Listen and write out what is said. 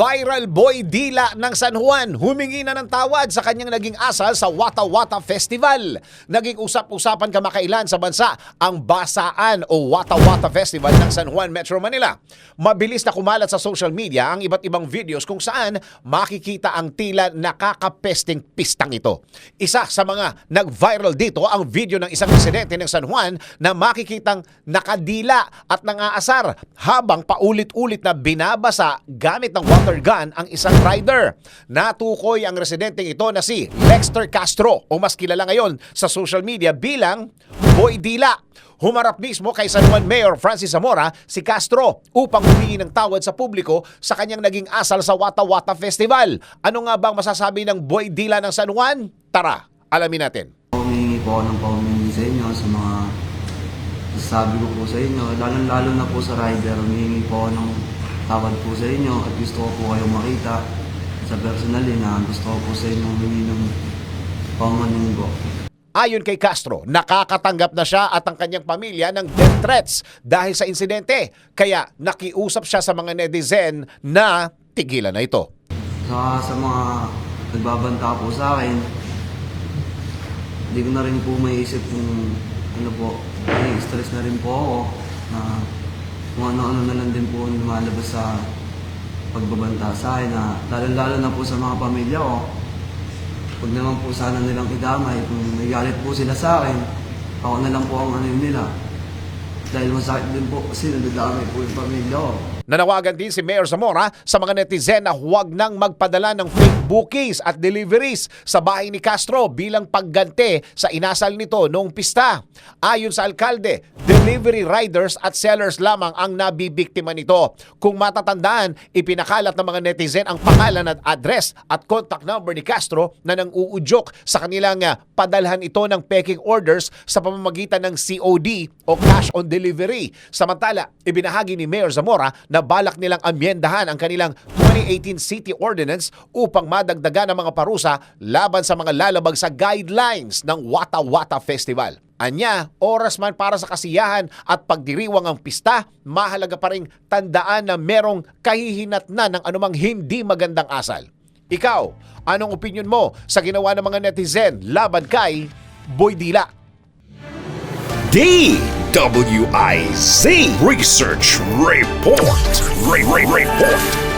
Viral boy Dila ng San Juan humingi na ng tawad sa kanyang naging asal sa Wata Wata Festival. Naging usap-usapan kamakailan sa bansa ang Basaan o Wata Wata Festival ng San Juan, Metro Manila. Mabilis na kumalat sa social media ang iba't ibang videos kung saan makikita ang tila nakakapesting pistang ito. Isa sa mga nag-viral dito ang video ng isang residente ng San Juan na makikitang nakadila at nangaasar habang paulit-ulit na binabasa gamit ng water gun ang isang rider. Natukoy ang residenteng ito na si Lexter Castro o mas kilala ngayon sa social media bilang Boy Dila. Humarap mismo kay San Juan Mayor Francis Zamora si Castro upang humingi ng tawad sa publiko sa kanyang naging asal sa Wata Wata Festival. Ano nga bang masasabi ng Boy Dila ng San Juan? Tara, alamin natin. Humingi po ako ng paumingi sa inyo sa mga sabi ko po sa inyo. Lalo-lalo na po sa rider, humingi po ako ng tawad po sa inyo at gusto ko po kayong makita sa personally na gusto ko po sa inyo humingi ng paumanong ko. Ayon kay Castro, nakakatanggap na siya at ang kanyang pamilya ng death threats dahil sa insidente. Kaya nakiusap siya sa mga netizen na tigilan na ito. Sa, sa mga nagbabanta po sa akin, hindi ko na rin po maiisip kung ano po, may stress na rin po ako na kung ano-ano na lang din po lumalabas sa pagbabanta sa akin na lalo-lalo na po sa mga pamilya ko. Huwag naman po sana nilang idamay kung may galit po sila sa akin, ako na lang po ang ano nila. Dahil masakit din po kasi nadadamay po yung pamilya ko. Nanawagan din si Mayor Zamora sa mga netizen na huwag nang magpadala ng fake bookings at deliveries sa bahay ni Castro bilang pagganti sa inasal nito noong pista. Ayon sa alkalde, delivery riders at sellers lamang ang nabibiktima nito. Kung matatandaan, ipinakalat ng mga netizen ang pangalan at address at contact number ni Castro na nang uudyok sa kanilang ah, padalhan ito ng peking orders sa pamamagitan ng COD o cash on delivery. Samantala, ibinahagi ni Mayor Zamora na balak nilang amyendahan ang kanilang 2018 City Ordinance upang madagdagan ang mga parusa laban sa mga lalabag sa guidelines ng Wata Wata Festival. Anya, oras man para sa kasiyahan at pagdiriwang ang pista, mahalaga pa rin tandaan na merong kahihinatnan ng anumang hindi magandang asal. Ikaw, anong opinion mo sa ginawa ng mga netizen laban kay Boy Dila? DWIZ Research Report. Re- Re- Report.